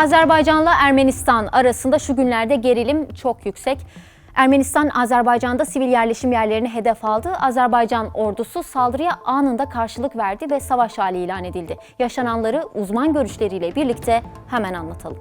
Azerbaycan'la Ermenistan arasında şu günlerde gerilim çok yüksek. Ermenistan, Azerbaycan'da sivil yerleşim yerlerini hedef aldı. Azerbaycan ordusu saldırıya anında karşılık verdi ve savaş hali ilan edildi. Yaşananları uzman görüşleriyle birlikte hemen anlatalım.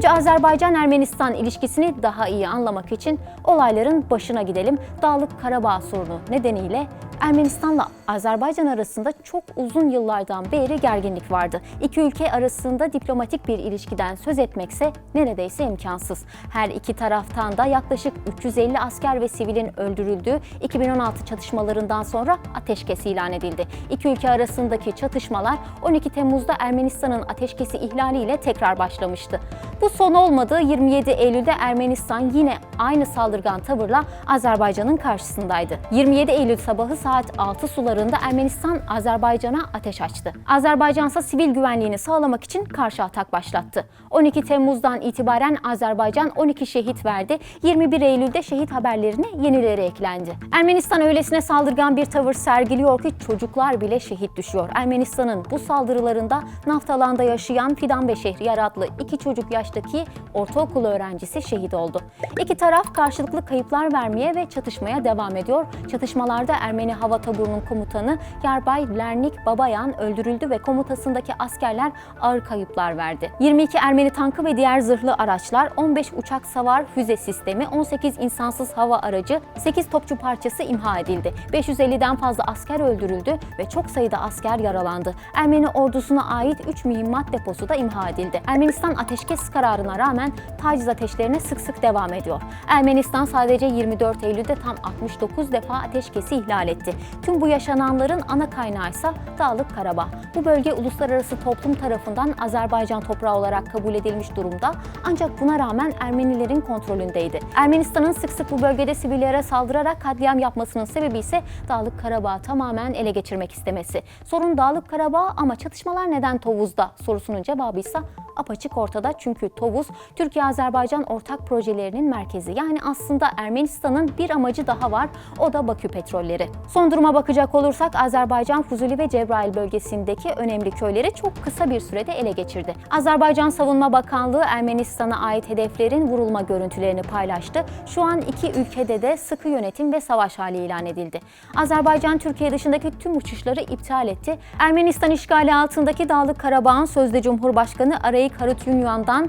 Önce Azerbaycan-Ermenistan ilişkisini daha iyi anlamak için olayların başına gidelim. Dağlık Karabağ sorunu nedeniyle Ermenistan'la Azerbaycan arasında çok uzun yıllardan beri gerginlik vardı. İki ülke arasında diplomatik bir ilişkiden söz etmekse neredeyse imkansız. Her iki taraftan da yaklaşık 350 asker ve sivilin öldürüldüğü 2016 çatışmalarından sonra ateşkes ilan edildi. İki ülke arasındaki çatışmalar 12 Temmuz'da Ermenistan'ın ateşkesi ihlaliyle tekrar başlamıştı. Bu son olmadı. 27 Eylül'de Ermenistan yine aynı saldırgan tavırla Azerbaycan'ın karşısındaydı. 27 Eylül sabahı saat 6 sularında Ermenistan Azerbaycan'a ateş açtı. Azerbaycan ise sivil güvenliğini sağlamak için karşı atak başlattı. 12 Temmuz'dan itibaren Azerbaycan 12 şehit verdi. 21 Eylül'de şehit haberlerine yenileri eklendi. Ermenistan öylesine saldırgan bir tavır sergiliyor ki çocuklar bile şehit düşüyor. Ermenistan'ın bu saldırılarında Naftalan'da yaşayan Fidan Şehriyar adlı iki çocuk yaştaki ortaokul öğrencisi şehit oldu. İki taraf karşılıklı kayıplar vermeye ve çatışmaya devam ediyor. Çatışmalarda Ermeni Hava Taburu'nun komutanı Yarbay Lernik Babayan öldürüldü ve komutasındaki askerler ağır kayıplar verdi. 22 Ermeni tankı ve diğer zırhlı araçlar, 15 uçak savar füze sistemi, 18 insansız hava aracı, 8 topçu parçası imha edildi. 550'den fazla asker öldürüldü ve çok sayıda asker yaralandı. Ermeni ordusuna ait 3 mühimmat deposu da imha edildi. Ermenistan ateşkes kararına rağmen taciz ateşlerine sık sık devam ediyor. Ermenistan sadece 24 Eylül'de tam 69 defa ateşkesi ihlal etti. Tüm bu yaşananların ana kaynağı ise Dağlık Karabağ. Bu bölge uluslararası toplum tarafından Azerbaycan toprağı olarak kabul edilmiş durumda ancak buna rağmen Ermenilerin kontrolündeydi. Ermenistan'ın sık sık bu bölgede sivillere saldırarak katliam yapmasının sebebi ise Dağlık Karabağ tamamen ele geçirmek istemesi. Sorun Dağlık Karabağ ama çatışmalar neden Tovuz'da sorusunun cevabı ise apaçık ortada çünkü Tovuz Türkiye-Azerbaycan ortak projelerinin merkezi. Yani aslında Ermenistan'ın bir amacı daha var o da Bakü petrolleri. Son duruma bakacak olursak Azerbaycan Fuzuli ve Cebrail bölgesindeki önemli köyleri çok kısa bir sürede ele geçirdi. Azerbaycan Savunma Bakanlığı Ermenistan'a ait hedeflerin vurulma görüntülerini paylaştı. Şu an iki ülkede de sıkı yönetim ve savaş hali ilan edildi. Azerbaycan Türkiye dışındaki tüm uçuşları iptal etti. Ermenistan işgali altındaki Dağlık Karabağ'ın sözde Cumhurbaşkanı Arayik Harutyunyan'dan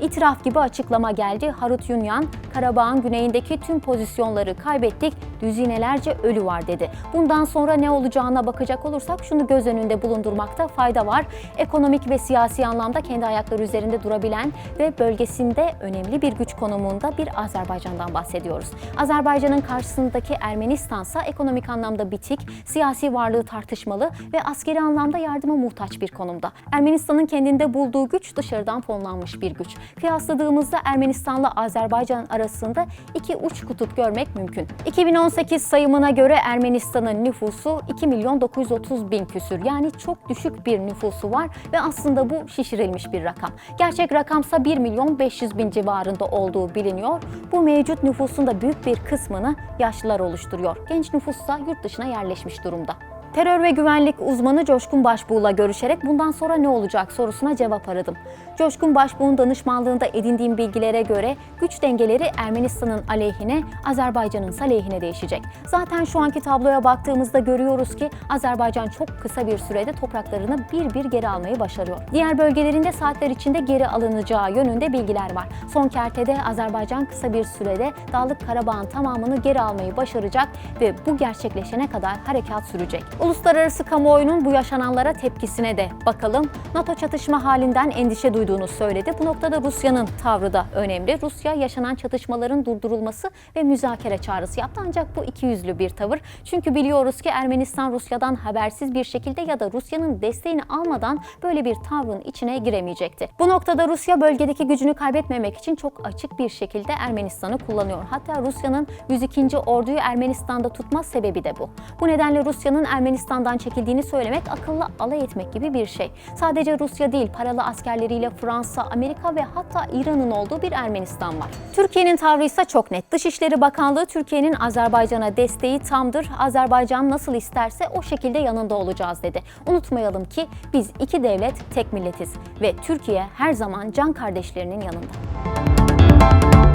itiraf gibi açıklama geldi. Harutyunyan, Karabağ'ın güneyindeki tüm pozisyonları kaybettik, düzinelerce ölü var dedi. Bundan sonra ne olacağına bakacak olursak şunu göz önünde bulundurmakta fayda var. Ekonomik ve siyasi anlamda kendi ayakları üzerinde durabilen ve bölgesinde önemli bir güç konumunda bir Azerbaycan'dan bahsediyoruz. Azerbaycan'ın karşısındaki Ermenistan ise ekonomik anlamda bitik, siyasi varlığı tartışmalı ve askeri anlamda yardıma muhtaç bir konumda. Ermenistan'ın kendinde bulduğu güç dışarıdan fonlanmış bir güç. Kıyasladığımızda Ermenistan'la Azerbaycan arasında iki uç kutup görmek mümkün. 2018 sayımına göre Ermenistan'ın nüfusu 2 milyon 930 bin küsür. Yani çok düşük bir nüfusu var ve aslında bu şişirilmiş bir rakam. Gerçek rakamsa 1 milyon 500 bin civarında olduğu biliniyor. Bu mevcut nüfusun da büyük bir kısmını yaşlılar oluşturuyor. Genç nüfussa yurt dışına yerleşmiş durumda. Terör ve güvenlik uzmanı Coşkun Başbuğ'la görüşerek bundan sonra ne olacak sorusuna cevap aradım. Coşkun Başbuğ'un danışmanlığında edindiğim bilgilere göre güç dengeleri Ermenistan'ın aleyhine, Azerbaycan'ın ise aleyhine değişecek. Zaten şu anki tabloya baktığımızda görüyoruz ki Azerbaycan çok kısa bir sürede topraklarını bir bir geri almayı başarıyor. Diğer bölgelerinde saatler içinde geri alınacağı yönünde bilgiler var. Son kertede Azerbaycan kısa bir sürede Dağlık Karabağ'ın tamamını geri almayı başaracak ve bu gerçekleşene kadar harekat sürecek. Uluslararası kamuoyunun bu yaşananlara tepkisine de bakalım. NATO çatışma halinden endişe duyduğunu söyledi. Bu noktada Rusya'nın tavrı da önemli. Rusya yaşanan çatışmaların durdurulması ve müzakere çağrısı yaptı ancak bu ikiyüzlü bir tavır. Çünkü biliyoruz ki Ermenistan Rusya'dan habersiz bir şekilde ya da Rusya'nın desteğini almadan böyle bir tavrın içine giremeyecekti. Bu noktada Rusya bölgedeki gücünü kaybetmemek için çok açık bir şekilde Ermenistan'ı kullanıyor. Hatta Rusya'nın 102. orduyu Ermenistan'da tutma sebebi de bu. Bu nedenle Rusya'nın Ermenistan'ı Ermenistan'dan çekildiğini söylemek akılla alay etmek gibi bir şey. Sadece Rusya değil, paralı askerleriyle Fransa, Amerika ve hatta İran'ın olduğu bir Ermenistan var. Türkiye'nin tavrı ise çok net. Dışişleri Bakanlığı Türkiye'nin Azerbaycan'a desteği tamdır. Azerbaycan nasıl isterse o şekilde yanında olacağız dedi. Unutmayalım ki biz iki devlet tek milletiz ve Türkiye her zaman can kardeşlerinin yanında.